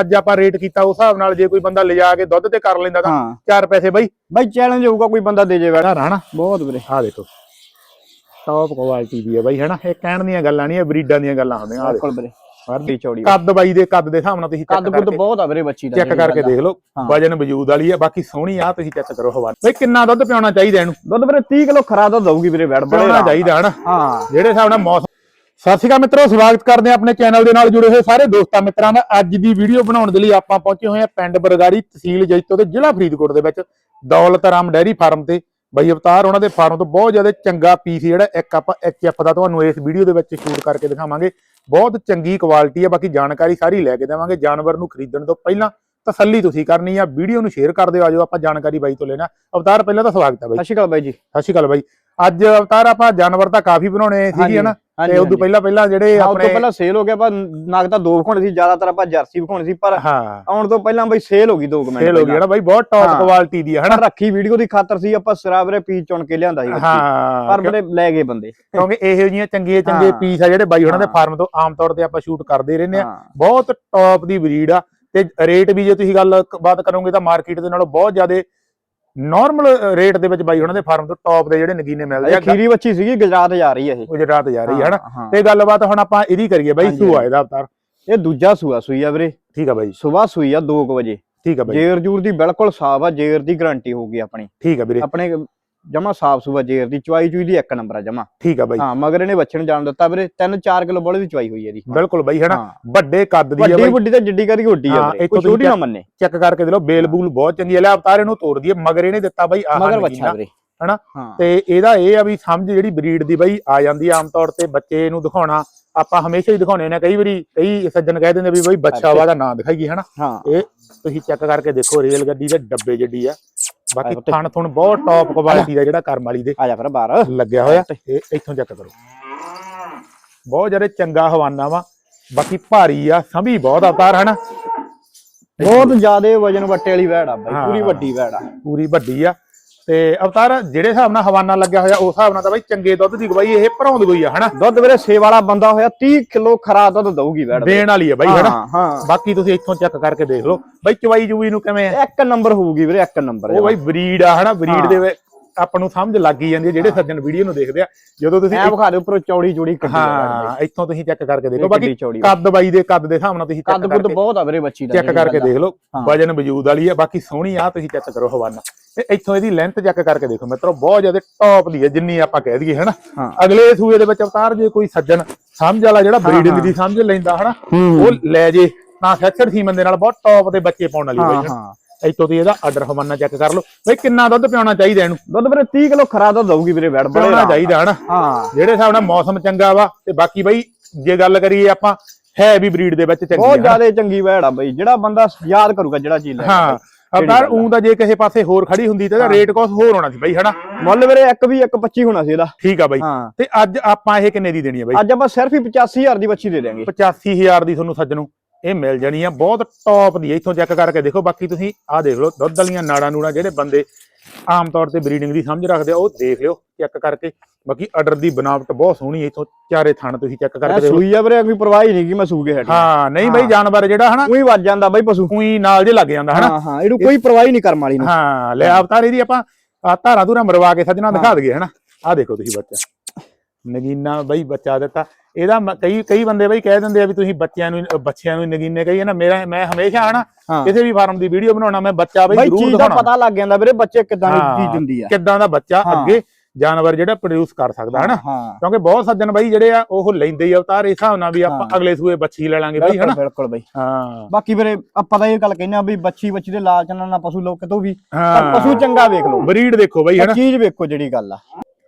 ਅੱਜ ਆਪਾਂ ਰੇਟ ਕੀਤਾ ਉਸ ਹਿਸਾਬ ਨਾਲ ਜੇ ਕੋਈ ਬੰਦਾ ਲਿਜਾ ਕੇ ਦੁੱਧ ਤੇ ਕਰ ਲੈਂਦਾ ਤਾਂ ਹਾਂ। ਚਾਰ ਪੈਸੇ ਬਈ। ਬਾਈ ਚੈਲੰਜ ਹੋਊਗਾ ਕੋਈ ਬੰਦਾ ਦੇ ਜੇ ਘਰ ਹਨਾ ਬਹੁਤ ਵੀਰੇ। ਆ ਦੇਖੋ। ਟੌਪ ਕੁਆਲਿਟੀ ਦੀ ਹੈ ਬਈ ਹਨਾ? ਇਹ ਕਹਿਣ ਦੀਆਂ ਗੱਲਾਂ ਨਹੀਂ ਇਹ ਬਰੀਡਾਂ ਦੀਆਂ ਗੱਲਾਂ ਹੁੰਦੀਆਂ ਆ ਦੇਖੋ। ਬਿਲਕੁਲ ਵੀਰੇ। ਵੱਡੀ ਚੌੜੀ ਕੱਦ ਬਾਈ ਦੇ ਕੱਦ ਦੇ ਹਿਸਾਬ ਨਾਲ ਤੁਸੀਂ ਕੱਦ ਚੈੱਕ ਕੁੱਦ ਕਰਕੇ ਬਹੁਤ ਆ ਵੀਰੇ ਬੱਚੀ ਦਾ ਚੈੱਕ ਜਿਹੜੀ ਕਰਕੇ ਗੱਲ ਆ। ਦੇਖ ਲਓ ਹਾਂ। ਵਜਨ ਵਜੂਦ ਵਾਲੀ ਹੈ ਬਾਕੀ ਸੋਹਣੀ ਆ ਤੁਸੀਂ ਚੈੱਕ ਕਰੋ ਹਵਾ ਬਈ ਕਿੰਨਾ ਦੁੱਧ ਪਿਆਉਣਾ ਚਾਹੀਦਾ ਇਹਨੂੰ? ਦੁੱਧ ਵੀਰੇ 30 ਕਿਲੋ ਖਰਾ ਦੁੱਧ ਦਊਗੀ ਵੀਰੇ ਵੈੜ ਬੜੇ ਪਿਆਉਣਾ ਆਰਾਮ ਨਾਲ। ਚਾਹੀਦਾ ਹਨਾ? ਹਾਂ। ਜਿਹੜੇ ਹਿਸਾਬ ਨਾਲ ਮੌਸਮ ਸਤਿ ਸ਼੍ਰੀ ਅਕਾਲ ਮਿੱਤਰੋ ਸਵਾਗਤ ਕਰਦੇ ਹਾਂ ਆਪਣੇ ਚੈਨਲ ਦੇ ਨਾਲ ਜੁੜੇ ਹੋਏ ਸਾਰੇ ਦੋਸਤਾਂ ਮਿੱਤਰਾਂ ਦਾ। ਅੱਜ ਦੀ ਵੀਡੀਓ ਬਣਾਉਣ ਦੇ ਲਈ ਆਪਾਂ ਪਹੁੰਚੇ ਹੋਏ ਹਾਂ ਪਿੰਡ ਬਰਗਾੜੀ ਤਹਿਸੀਲ ਜੈਤੋ ਤੇ ਜ਼ਿਲ੍ਹਾ ਫਰੀਦਕੋਟ ਦੇ ਵਿੱਚ ਦੌਲਤ ਰਾਮ ਡੈਰੀ ਫਾਰਮ ਤੇ। ਬਈ ਅਵਤਾਰ ਉਹਨਾਂ ਦੇ ਫਾਰਮ ਤੋਂ ਬਹੁਤ ਜ਼ਿਆਦਾ ਚੰਗਾ ਪੀਸ ਜਿਹੜਾ ਇੱਕ ਆਪਾਂ ਐਚਐਫ ਦਾ ਤੁਹਾਨੂੰ ਇਸ ਵੀਡੀਓ ਦੇ ਵਿੱਚ ਸ਼ੂਟ ਕਰਕੇ ਦਿਖਾਵਾਂਗੇ। ਬਹੁਤ ਚੰਗੀ ਕੁਆਲਿਟੀ ਹੈ ਬਾਕੀ ਜਾਣਕਾਰੀ ਸਾਰੀ ਲੈ ਕੇ ਦੇਵਾਂਗੇ। ਜਾਨਵਰ ਨੂੰ ਖਰੀਦਣ ਤੋਂ ਪਹਿਲਾਂ ਤਸੱਲੀ ਤੁਸੀਂ ਕਰਨੀ ਆ। ਵੀਡੀਓ ਨੂੰ ਸ਼ੇਅਰ ਕਰ ਦਿਓ ਆਜੋ ਆਪਾਂ ਜਾਣਕਾਰੀ ਬਾਈ ਤੋਂ ਲੈਣਾ। ਅਵਤਾਰ ਪਹਿਲਾਂ ਤਾਂ ਸਵਾਗਤ ਹੈ ਬਾਈ। ਸਤਿ ਸ਼੍ਰੀ ਅਕਾਲ ਬਾਈ ਜੀ। ਸਤਿ ਸ਼੍ਰੀ ਅਕਾਲ ਬਾਈ। ਅੱਜ ਅਵਤਾਰ ਆਪਾਂ ਜਾਨਵਰ ਤਾਂ ਕਾਫੀ ਬਣਾਉਣੇ ਸੀਗੀ ਹਨਾ? ਤੇ ਉਦੋਂ ਪਹਿਲਾਂ ਪਹਿਲਾਂ ਜਿਹੜੇ ਆਪਣੇ ਪਹਿਲਾਂ ਸੇਲ ਹੋ ਗਿਆ ਪਰ ਨਗ ਤਾਂ ਦੋ ਵਿਖਾਉਣੇ ਸੀ ਜ਼ਿਆਦਾਤਰ ਆਪਾਂ ਜਰਸੀ ਵਿਖਾਉਣੇ ਸੀ ਪਰ ਆਉਣ ਤੋਂ ਪਹਿਲਾਂ ਬਈ ਸੇਲ ਹੋ ਗਈ ਦੋ ਮਿੰਟ ਫੇਲ ਹੋ ਗਿਆ ਨਾ ਬਾਈ ਬਹੁਤ ਟੌਪ। ਕੁਆਲਿਟੀ ਦੀ ਹਨਾ? ਹਨਾ ਰੱਖੀ ਵੀਡੀਓ ਦੀ ਖਾਤਰ ਸੀ ਆਪਾਂ ਸਰਾਬਰੇ ਪੀਸ ਚੁਣ ਕੇ ਲਿਆਂਦਾ ਸੀ ਪਰ ਵੀਰੇ ਲੈ ਗਏ ਬੰਦੇ। ਕਿਉਂਕਿ ਇਹੋ ਜਿਹੀਆਂ ਚੰਗੀਆਂ ਚੰਗੇ ਹਾਂ। ਪੀਸ ਆ ਜਿਹੜੇ ਬਾਈ ਉਹਨਾਂ ਦੇ। ਫਾਰਮ ਤੋਂ ਆਮ ਤੌਰ ਤੇ ਆਪਾਂ ਸ਼ੂਟ ਕਰਦੇ ਰਹਿੰਦੇ ਆ। ਬਹੁਤ ਟੌਪ ਦੀ ਬਰੀਡ ਆ। ਤੇ ਰੇਟ ਵੀ ਜੇ ਤੁਸੀਂ ਗੱਲ ਬਾਤ ਕਰੋਗੇ ਤਾਂ ਮਾਰਕੀਟ ਦੇ ਨਾਲੋਂ ਬਹੁਤ ਜ਼ਿਆਦਾ ਨਾਰਮਲ ਰੇਟ ਦੇ ਵਿੱਚ ਬਾਈ ਉਹਨਾਂ ਦੇ ਫਾਰਮ ਤੋਂ ਟੌਪ ਦੇ ਜਿਹੜੇ ਨਗੀਨੇ ਮਿਲਦੇ ਆ ਖੀਰੀ ਬੱਚੀ ਸੀਗੀ ਗੁਜਰਾਤ ਜਾ ਰਹੀ ਹੈ ਇਹ। ਗੁਜਰਾਤ ਜਾ ਰਹੀ ਹੈ ਹਨਾ? ਹਾਂ, ਤੇ ਗੱਲਬਾਤ ਹੁਣ ਆਪਾਂ ਇਹਦੀ ਕਰੀਏ ਬਾਈ ਸੂਆ ਇਹਦਾ ਅਵਤਾਰ। ਇਹ ਦੂਜਾ ਸੂਆ ਸੂਈ ਆ ਵੀਰੇ। ਠੀਕ ਆ ਬਾਈ। ਸਵੇਰ ਸੂਈ ਆ 2 ਵਜੇ। ਠੀਕ ਆ ਬਾਈ। ਜੇਰ ਜੂਰ ਦੀ ਬਿਲਕੁਲ ਸਾਫ਼ ਆ ਜੇਰ ਦੀ ਗਾਰੰਟੀ ਹੋਊਗੀ ਆਪਣੀ। ਠੀਕ ਆ ਵੀਰੇ। ਆਪਣੇ ਜਮਾ ਸਾਫ਼ ਸੂਆ ਜੇਰ ਦੀ ਚੁਆਈ ਚੂਈ ਦੀ ਇੱਕ ਨੰਬਰ ਆ ਜਮਾ। ਠੀਕ ਆ ਬਾਈ। ਹਾਂ ਮਗਰ ਇਹਨੇ ਬੱਚੇ ਨੂੰ ਜਾਣ ਦਿੱਤਾ ਵੀਰੇ 3-4 ਕਿਲੋ ਬੋਲੇ ਦੀ ਚੁਆਈ ਹੋਈ ਹੈ ਇਹਦੀ। ਬਿਲਕੁਲ ਬਾਈ ਹਨਾ ਵੱਡੇ ਕੱਦ ਦੀ ਆ ਵੱਡੀ ਬਾਈ। ਵੱਡੀ ਤੇ ਜਿੱਡੀ ਕਦੀ ਵੱਡੀ ਆ ਕੋਈ ਛੋਟੀ ਨਾ ਮੰਨੇ। ਚੈੱਕ ਕਰਕੇ ਦੇ ਲਓ ਬੇਲ ਬੂਲ ਬਹੁਤ ਚੰਗੀ ਹੈ ਲੈ ਅਵਤਾਰ ਇਹਨੂੰ ਤੋੜ ਦਈਏ ਮਗਰ ਇਹਨੇ ਦਿੱਤਾ ਬਾਈ ਆਹ ਮਗਰ। ਬੱਚਾ ਵੀਰੇ। ਹਨਾ? ਤੇ ਇਹਦਾ ਇਹ ਆ ਵੀ ਸਮਝ ਜਿਹੜੀ ਬਰੀਡ ਦੀ ਬਈ ਆ ਜਾਂਦੀ ਆ ਆਮ ਤੌਰ ਤੇ ਬੱਚੇ ਨੂੰ ਦਿਖਾਉਣਾ। ਆਪਾਂ ਹਮੇਸ਼ਾ ਹੀ ਦਿਖਾਉਣੇ ਨੇ ਕਈ ਵਾਰੀ ਕਈ ਸੱਜਣ ਕਹਿ ਦਿੰਦੇ ਵੀ ਬਈ ਬੱਚਾ ਵਾ ਦਾ ਨਾਂ ਦਿਖਾਈਏ ਹਨਾ ਇਹ ਤੁਸੀਂ ਚੈੱਕ ਕਰਕੇ ਦੇਖੋ ਰੇਲ ਗੱਡੀ ਦੇ ਡੱਬੇ ਜੱਡੀ ਆ ਬਾਕੀ। ਥਣ ਥੁਣ ਬਹੁਤ ਟੌਪ ਕੁਆਲਿਟੀ ਦਾ ਜਿਹੜਾ ਕਰਮ ਵਾਲੀ ਦੇ ਆ ਜਾ ਫਿਰ ਬਾਹਰ। ਲੱਗਿਆ ਹੋਇਆ। ਇਹ ਇੱਥੋਂ ਚੈੱਕ ਕਰੋ। ਬਹੁਤ ਜਿਹੜੇ ਚੰਗਾ ਹਵਾਨਾ ਵਾ। ਬਾਕੀ ਭਾਰੀ ਆ ਸੰਭੀ ਬਹੁਤ ਅਵਤਾਰ ਹਨਾ। ਬਹੁਤ ਜ਼ਿਆਦੇ ਵਜਨ ਵੱਟੇ ਵਾਲੀ ਵੈੜ ਆ ਬਾਈ। ਪੂਰੀ ਵੱਡੀ ਵੈੜ ਆ। ਪੂਰੀ ਵੱਡੀ ਆ। ਤੇ ਅਵਤਾਰ ਜਿਹੜੇ ਹਿਸਾਬ ਨਾਲ ਹਵਾਨਾ ਲੱਗਿਆ ਹੋਇਆ ਉਸ ਹਿਸਾਬ ਨਾਲ ਤਾਂ ਬਾਈ ਚੰਗੇ ਦੁੱਧ ਦੀ ਗਵਾਈ ਇਹ ਭਰਾਉਂਦ ਗਈ ਆ ਹਨਾ? ਦੁੱਧ ਵੀਰੇ ਸੇ ਵਾਲਾ ਬੰਦਾ ਹੋਇਆ 30 ਕਿਲੋ ਖਰਾ ਦੁੱਧ ਦਊਗੀ ਵੀਰੇ। ਦੇਣ ਵਾਲੀ ਆ ਬਾਈ ਹਨਾ? ਹਾਂ ਹਾਂ। ਬਾਕੀ ਤੁਸੀਂ ਇੱਥੋਂ ਚੈੱਕ ਕਰਕੇ ਦੇਖ ਲਓ। ਬਾਈ ਚਵਾਈ ਜੂਈ ਨੂੰ ਕਿਵੇਂ ਆ? ਇੱਕ ਨੰਬਰ ਹੋਊਗੀ ਵੀਰੇ ਇੱਕ ਨੰਬਰ ਉਹ ਬਾਈ ਬਰੀਡ ਆ ਹਨਾ? ਬਰੀਡ। ਦੇ ਆਪਾਂ ਨੂੰ ਸਮਝ ਲੱਗ ਹੀ ਜਾਂਦੀ ਹੈ ਜਿਹੜੇ ਸੱਜਣ ਵੀਡੀਓ ਨੂੰ ਦੇਖਦੇ ਆ। ਜਦੋਂ ਤੁਸੀਂ ਐ ਵਿਖਾ ਦੇ ਉੱਪਰੋਂ ਚੌੜੀ ਚੌੜੀ ਕੱਢੀ ਹਾਂ ਇੱਥੋਂ ਤੁਸੀਂ ਚੈੱਕ ਕਰਕੇ ਦੇਖੋ। ਬਾਕੀ ਕੱਦ ਬਾਈ ਦੇ ਕੱਦ ਦੇ ਹਿਸਾਬ ਨਾਲ ਤੁਸੀਂ ਕੱਦ ਚੈੱਕ ਕੁੱਦ ਕਰਕੇ ਬਹੁਤ ਆ ਵੀਰੇ ਬੱਚੀ ਦਾ ਚੈੱਕ ਕਰਕੇ। ਦੇਖ ਲਓ। ਵਜਨ ਵਜੂਦ ਵਾਲੀ ਆ ਬਾਕੀ ਸੋਹਣੀ ਆ ਤੁਸੀਂ ਚੈੱਕ ਕਰੋ ਹਵਾਨਾ। ਤੇ ਇੱਥੋਂ ਇਹਦੀ ਲੈਂਥ ਚੈੱਕ ਕਰਕੇ ਦੇਖੋ ਮਿੱਤਰੋ ਬਹੁਤ ਜ਼ਿਆਦਾ ਟੌਪ ਦੀ ਹੈ ਜਿੰਨੀ ਆਪਾਂ ਕਹਿ ਦਈਏ ਹਨਾ? ਅਗਲੇ ਸੂਏ ਦੇ ਵਿੱਚ ਅਵਤਾਰ ਜੇ ਕੋਈ ਸੱਜਣ ਸਮਝ ਵਾਲਾ ਜਿਹੜਾ ਬਰੀਡਿੰਗ। ਦੀ ਸਮਝ ਲੈਂਦਾ ਹਨਾ? ਉਹ ਲੈ ਜੇ ਤਾਂ ਸੈਕਸਰ ਸੀਮਨ ਦੇ ਨਾਲ ਬਹੁਤ ਟੌਪ ਦੇ ਬੱਚੇ ਪਾਉਣ ਵਾਲੀ ਬਈ ਹਾਂ। ਇੱਥੋਂ ਦੀ ਇਹਦਾ ਆਰਡਰ ਹਵਾਨਾ ਚੈੱਕ ਕਰ ਲਓ। ਬਈ ਕਿੰਨਾ ਦੁੱਧ ਪਿਆਉਣਾ ਚਾਹੀਦਾ ਇਹਨੂੰ? ਦੁੱਧ ਵੀਰੇ 30 ਕਿਲੋ ਖਰਾ ਦੁੱਧ ਦਊਗੀ ਵੀਰੇ ਵੈੜ ਬੜੇ ਪਿਆਉਣਾ। ਚਾਹੀਦਾ ਹਨਾ। ਹਾਂ। ਜਿਹੜੇ ਹਿਸਾਬ ਨਾਲ ਮੌਸਮ ਚੰਗਾ ਵਾ ਤੇ ਬਾਕੀ ਬਈ ਜੇ ਗੱਲ ਕਰੀਏ ਆਪਾਂ ਹੈ ਵੀ ਬਰੀਡ ਦੇ ਵਿੱਚ ਚੰਗੀ ਬਹੁਤ। ਜ਼ਿਆਦਾ ਚੰਗੀ ਵੈੜ ਆ ਬਾਈ। ਜਿਹੜਾ ਬੰਦਾ ਯਾਦ ਕਰੂਗਾ ਜਿਹੜਾ ਚੀਜ਼ ਲੈ ਹਾਂ। ਅਵਤਾਰ ਉਂ ਤਾਂ ਜੇ ਕਿਸੇ ਪਾਸੇ ਹੋਰ ਖੜੀ ਹੁੰਦੀ ਤਾਂ ਇਹਦਾ ਰੇਟ ਕੋਸ ਹੋਰ ਹੋਣਾ ਸੀ ਬਈ ਹਨਾ? ਮੁੱਲ ਵੀਰੇ ਇੱਕ ਵੀ 1.25 ਹੋਣਾ ਸੀ ਇਹਦਾ। ਠੀਕ ਆ ਬਈ। ਤੇ ਅੱਜ ਆਪਾਂ ਇਹ ਕਿੰਨੇ ਦੀ ਦੇਣੀ ਆ ਬਈ? ਅੱਜ ਆਪਾਂ ਸਿਰਫ ਹੀ 85000 ਦੀ ਬੱਚੀ ਦੇ ਦੇਾਂਗੇ 85000 ਦੀ ਤੁਹਾਨੂੰ ਸੱਜਣੋ। ਇਹ ਮਿਲ ਜਾਣੀ ਆ ਬਹੁਤ ਟੌਪ ਦੀ। ਆ। ਇੱਥੋਂ ਚੈੱਕ ਕਰਕੇ ਦੇਖੋ ਬਾਕੀ ਤੁਸੀਂ ਆਹ ਦੇਖ ਲਓ ਦੁੱਧ ਵਾਲੀਆਂ ਨਾੜਾਂ ਨੂੜਾਂ ਜਿਹੜੇ ਬੰਦੇ ਆਮ ਤੌਰ ਤੇ ਬਰੀਡਿੰਗ ਦੀ ਸਮਝ ਰੱਖਦੇ ਆ ਉਹ ਦੇਖ ਲਿਓ ਚੈੱਕ ਕਰਕੇ। ਬਾਕੀ ਆਰਡਰ ਦੀ ਬਣਾਵਟ ਬਹੁਤ ਸੋਹਣੀ ਹੈ ਇੱਥੋਂ ਚਾਰੇ ਥਣ ਤੁਸੀਂ ਚੈੱਕ ਕਰਕੇ ਦੇਖੋ ਸੂਈ ਆ ਵੀਰੇ ਕੋਈ ਪਰਵਾਹ ਹੀ ਨਹੀਂ ਕਿ ਮੈਂ ਸੂਗੇ ਹਟੀ ਹਾਂ ਨਹੀਂ ਬਈ। ਜਾਨਵਰ ਜਿਹੜਾ ਹਨਾ ਉਹੀ ਵੱਜ ਜਾਂਦਾ ਬਾਈ ਪਸ਼ੂ। ਉਹੀ ਨਾਲ ਜੇ ਲੱਗ ਜਾਂਦਾ ਹਨਾ। ਹਾਂ ਹਾਂ ਇਹਨੂੰ ਕੋਈ ਪਰਵਾਹ ਹੀ ਨਹੀਂ ਕਰਮ ਵਾਲੀ ਨੂੰ। ਹਾਂ ਲੈ ਅਵਤਾਰ ਇਹਦੀ ਆਪਾਂ ਧਾਰਾ ਧੂਰਾ ਮਰਵਾ ਕੇ ਸੱਜਣਾ ਦਿਖਾ ਦਈਏ ਹਨਾ। ਆਹ ਦੇਖੋ ਤੁਸੀਂ ਬੱਚਾ। ਨਗੀਨਾ ਬਈ ਬੱਚਾ ਦਿੱਤਾ। ਇਹਦਾ ਮ- ਕਈ ਕਈ ਬੰਦੇ ਬਈ ਕਹਿ ਦਿੰਦੇ ਆ ਵੀ ਤੁਸੀਂ ਬੱਚਿਆਂ ਨੂੰ ਬੱਚਿਆਂ ਨੂੰ ਨਗੀਨੇ ਕਹੀਏ ਨਾ ਮੇਰਾ ਮੈਂ ਹਮੇਸ਼ਾ ਹਨਾ ਹਾਂ। ਕਿਸੇ ਵੀ ਫਾਰਮ ਦੀ ਵੀਡੀਓ ਬਣਾਉਣਾ ਮੈਂ ਬੱਚਾ ਬਈ ਬਾਈ ਜ਼ਰੂਰ ਚੀਜ਼ ਦਾ ਦਿਖਾਉਣਾ। ਪਤਾ ਲੱਗ ਜਾਂਦਾ ਵੀਰੇ ਬੱਚੇ ਕਿਦਾਂ ਦੀ ਹਾਂ। ਚੀਜ਼ ਹੁੰਦੀ ਆ। ਕਿੱਦਾਂ ਦਾ ਬੱਚਾ ਹਾਂ। ਅੱਗੇ ਜਾਨਵਰ ਜਿਹੜਾ ਪ੍ਰੋਡਿਊਸ ਕਰ ਸਕਦਾ ਹਨਾ। ਹਾਂ। ਕਿਉਂਕਿ ਬਹੁਤ ਸੱਜਣ ਬਈ ਜਿਹੜੇ ਆ ਉਹ ਲੈਂਦੇ ਹੀ ਅਵਤਾਰ ਇਸ ਹਿਸਾਬ ਨਾਲ ਵੀ ਆਪਾਂ ਹਾਂ। ਅਗਲੇ ਸੂਏ ਬੱਚੀ ਲੈ ਲਾਂਗੇ ਬਈ ਬਿਲਕੁਲ ਹਨਾ। ਬਿਲਕੁਲ ਬਾਈ। ਹਾਂ। ਬਾਕੀ ਵੀਰੇ ਆਪਾਂ ਤਾਂ ਇਹ ਗੱਲ ਕਹਿੰਦੇ ਆ ਵੀ ਬੱਚੀ ਬੱਚੀ ਦੇ ਲਾਲਚ ਨਾਲ ਨਾ ਪਸ਼ੂ ਲੋਕ ਕਿਤੋਂ ਵੀ ਪਰ ਪਸ਼ੂ ਚੰਗਾ ਵੇਖ ਲਓ। ਬਰੀਡ ਦੇਖੋ ਬਈ ਹਨਾ। ਚੀਜ਼ ਵੇਖੋ ਜਿਹੜੀ ਗੱਲ ਆ।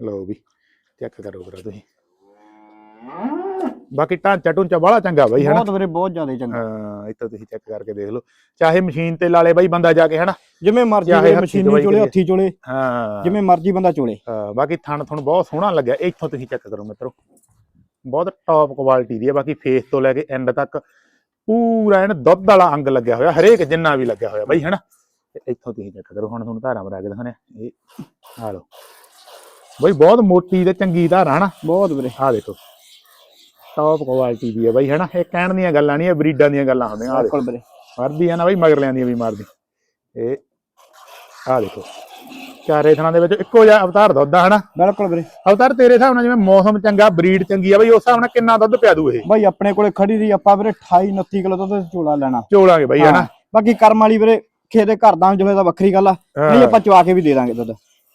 ਲਓ ਵੀ। ਚੈੱਕ ਕਰੋ ਵੀਰਾ ਤੁਸੀਂ। ਬਾਕੀ ਢਾਂਚਾ ਢੁੰਚਾ ਬੜਾ ਚੰਗਾ ਬਈ ਹਨਾ ਬਹੁਤ ਵੀਰੇ ਬਹੁਤ ਜ਼ਿਆਦਾ ਚੰਗਾ। ਹਾਂ ਇੱਥੇ ਤੁਸੀਂ ਚੈੱਕ ਕਰਕੇ ਦੇਖ ਲਓ। ਚਾਹੇ ਮਸ਼ੀਨ ਤੇ ਲਾ ਲੇ ਬਈ ਬੰਦਾ ਜਾ ਕੇ ਹਨਾ ਜਿਵੇਂ ਮਰਜ਼ੀ ਚਾਹੇ ਵੇ ਹੱਥੀਂ ਮਸ਼ੀਨੀ ਚੋਲੇ। ਹੱਥੀ ਚੋਲੇ। ਹਾਂ। ਜਿਵੇਂ ਮਰਜ਼ੀ ਬੰਦਾ ਚੋਲੇ। ਹਾਂ, ਬਾਕੀ ਥਣ ਥਣ ਬਹੁਤ ਸੋਹਣਾ ਲੱਗਿਆ। ਇੱਥੋਂ ਤੁਸੀਂ ਚੈੱਕ ਕਰੋ ਮਿੱਤਰੋ। ਬਹੁਤ ਟੌਪ ਕੁਆਲਿਟੀ ਦੀ ਹੈ ਬਾਕੀ ਫੇਸ ਤੋਂ ਲੈ ਕੇ ਐਂਡ ਤੱਕ ਪੂਰਾ ਐਨ ਦੁੱਧ ਵਾਲਾ ਅੰਗ ਲੱਗਿਆ ਹੋਇਆ ਹਰੇਕ ਜਿੰਨਾ ਵੀ ਲੱਗਿਆ ਹੋਇਆ ਬਈ ਹਨਾ ਤੇ ਇੱਥੋਂ ਤੁਸੀਂ ਚੈੱਕ ਕਰੋ। ਹੁਣ ਤੁਹਾਨੂੰ ਧਾਰਾਂ ਮਰਾ ਕੇ ਦਿਖਾਣੇ ਇਹ ਆ ਲਓ। ਬਈ ਬਹੁਤ ਮੋਟੀ ਤੇ ਚੰਗੀ ਧਾਰਾਂ ਹਨਾ ਬਹੁਤ ਵੀਰੇ। ਆ ਦੇਖੋ। ਟੌਪ ਕੁਆਲਿਟੀ ਦੀ ਹੈ ਬਈ ਹਨਾ? ਇਹ ਕਹਿਣ ਦੀਆਂ ਗੱਲਾਂ ਨਹੀਂ ਇਹ ਬਰੀਡਾਂ ਦੀਆਂ ਗੱਲਾਂ ਹੁੰਦੀਆਂ ਆ ਦੇਖੋ। ਵੀਰੇ। ਮਰਦੀ ਆ ਨਾ ਬਈ ਮਗਰ ਲੈਂਦੀ ਵੀ ਮਾਰਦੀ। ਇਹ ਆ ਦੇਖੋ। ਚਾਰੇ ਥਣਾ ਦੇ ਵਿੱਚ ਇੱਕੋ ਜਿਹਾ ਅਵਤਾਰ ਦੁੱਧ ਆ ਹਨਾ? ਬਿਲਕੁਲ ਵੀਰੇ। ਅਵਤਾਰ ਤੇਰੇ ਹਿਸਾਬ ਨਾਲ ਜਿਵੇਂ ਮੌਸਮ ਚੰਗਾ ਬਰੀਡ ਚੰਗੀ ਆ ਬਈ ਉਸ ਹਿਸਾਬ ਨਾਲ ਕਿੰਨਾ ਦੁੱਧ ਪਿਆ ਦੂ ਇਹ? ਬਾਈ ਆਪਣੇ ਕੋਲੇ ਖੜੀ ਦੀ ਆਪਾਂ ਵੀਰੇ 28 29 ਕਿਲੋ ਦੁੱਧ ਚੋਲਾ ਲੈਣਾ। ਚੋਲਾਂਗੇ ਬਈ ਹਨਾ। ਬਾਕੀ ਕਰਮ ਵਾਲੀ ਵੀਰੇ ਖੇਦੇ ਘਰ ਦਾ ਜੋ ਤਾਂ ਵੱਖਰੀ ਗੱਲ ਆ ਨਹੀਂ ਆਪਾਂ ਚਵਾ ਕੇ ਵੀ ਦੇ ਦਾਂਗੇ ਦੁੱਧ।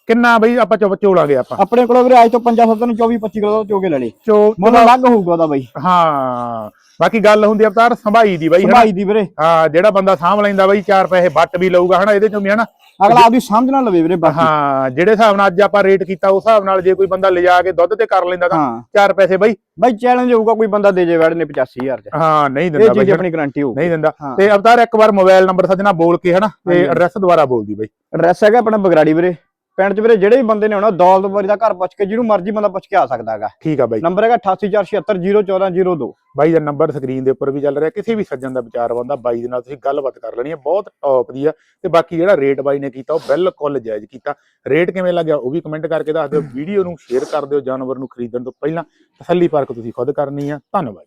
ਕਿੰਨਾ ਬਈ ਆਪਾਂ ਚੋ- ਚੋਲਾਂਗੇ ਆਪਾਂ? ਆਪਣੇ ਕੋਲ ਵੀਰੇ ਅੱਜ ਤੋਂ 5 7 ਨੂੰ 24 25 ਕਿਲੋ ਦੁੱਧ ਚੋ ਕੇ ਲੈ ਲਈ ਚੋ ਮੁੱਲ ਅਲੱਗ ਹੋਊਗਾ ਉਹਦਾ ਬਾਈ। ਹਾਂ ਬਾਕੀ ਗੱਲ ਹੁੰਦੀ ਅਵਤਾਰ ਸੰਭਾਈ ਦੀ ਬਈ ਸੰਭਾਈ ਦੀ ਵੀਰੇ। ਹਾਂ ਜਿਹੜਾ ਬੰਦਾ ਸਾਂਭ ਲੈਂਦਾ ਬਈ ਚਾਰ ਪੈਸੇ ਵੱਟ ਵੀ ਲਊਗਾ ਹਨਾ ਇਹਦੇ ਚੋਂ ਵੀ ਹਨਾ? ਅਗਲਾ ਆਪਦੀ ਸਮਝ ਨਾਲ ਲਵੇ ਵੀਰੇ ਬਾਕੀ। ਹਾਂ ਜਿਹੜੇ ਹਿਸਾਬ ਨਾਲ ਅੱਜ ਆਪਾਂ ਰੇਟ ਕੀਤਾ ਉਸ ਹਿਸਾਬ ਨਾਲ ਜੇ ਕੋਈ ਬੰਦਾ ਲਿਜਾ ਕੇ ਦੁੱਧ ਤੇ ਕਰ ਲੈਂਦਾ ਤਾਂ ਹਾਂ। ਚਾਰ ਪੈਸੇ ਬਈ। ਬਾਈ ਚੈਲੰਜ ਹੋਊਗਾ ਕੋਈ ਬੰਦਾ ਦੇ ਜੇ ਵੈੜ ਨੇ 85000 ਚ। ਹਾਂ ਨਹੀਂ ਦਿੰਦਾ ਬਈ ਆਪਣੀ ਗਾਰੰਟੀ ਹੋਊਗੀ। ਨਹੀਂ ਦਿੰਦਾ। ਤੇ ਅਵਤਾਰ ਇੱਕ ਵਾਰ ਮੋਬਾਈਲ ਨੰਬਰ ਸੱਜਣਾ ਬੋਲ ਕੇ ਹਨਾ? ਤੇ। ਐਡਰੈਸ ਦੁਬਾਰਾ ਬੋਲਦੀ ਬਈ। ਐਡਰੈਸ ਹੈਗਾ ਆਪਣਾ ਬਗਰਾੜੀ ਵੀਰੇ। ਪਿੰਡ ਚ ਵੀਰੇ ਜਿਹੜੇ ਵੀ ਬੰਦੇ ਨੇ ਆਉਣਾ ਦੌਲਤਪੁਰੀ ਦਾ ਘਰ ਪੁੱਛ ਕੇ ਜਿਹਨੂੰ ਮਰਜ਼ੀ ਬੰਦਾ ਪੁੱਛ ਕੇ ਆ ਸਕਦਾ ਹੈਗਾ। ਠੀਕ ਆ ਬਾਈ। ਨੰਬਰ ਹੈਗਾ 8847701402 ਬਾਈ ਦਾ ਨੰਬਰ ਸਕਰੀਨ ਦੇ ਉੱਪਰ ਵੀ ਚੱਲ ਰਿਹਾ। ਕਿਸੇ ਵੀ ਸੱਜਣ ਦਾ ਵਿਚਾਰ ਬੰਦਾ ਬਾਈ ਦੇ ਨਾਲ ਤੁਸੀਂ ਗੱਲਬਾਤ ਕਰ ਲੈਣੀ ਹੈ। ਬਹੁਤ ਟੌਪ ਦੀ ਆ। ਤੇ ਬਾਕੀ ਜਿਹੜਾ ਰੇਟ ਬਾਈ ਨੇ ਕੀਤਾ ਉਹ ਬਿਲਕੁਲ ਜਾਇਜ਼ ਕੀਤਾ। ਰੇਟ ਕਿਵੇਂ ਲੱਗਿਆ ਉਹ ਵੀ ਕਮੈਂਟ ਕਰਕੇ ਦੱਸ ਦਿਓ। ਵੀਡੀਓ ਨੂੰ ਸ਼ੇਅਰ ਕਰ ਦਿਓ ਜਾਨਵਰ ਨੂੰ ਖਰੀਦਣ ਤੋਂ ਪਹਿਲਾਂ ਤਸੱਲੀ ਪਰਖ ਤੁਸੀਂ ਖੁਦ ਕਰਨੀ ਆ। ਧੰਨਵਾਦ।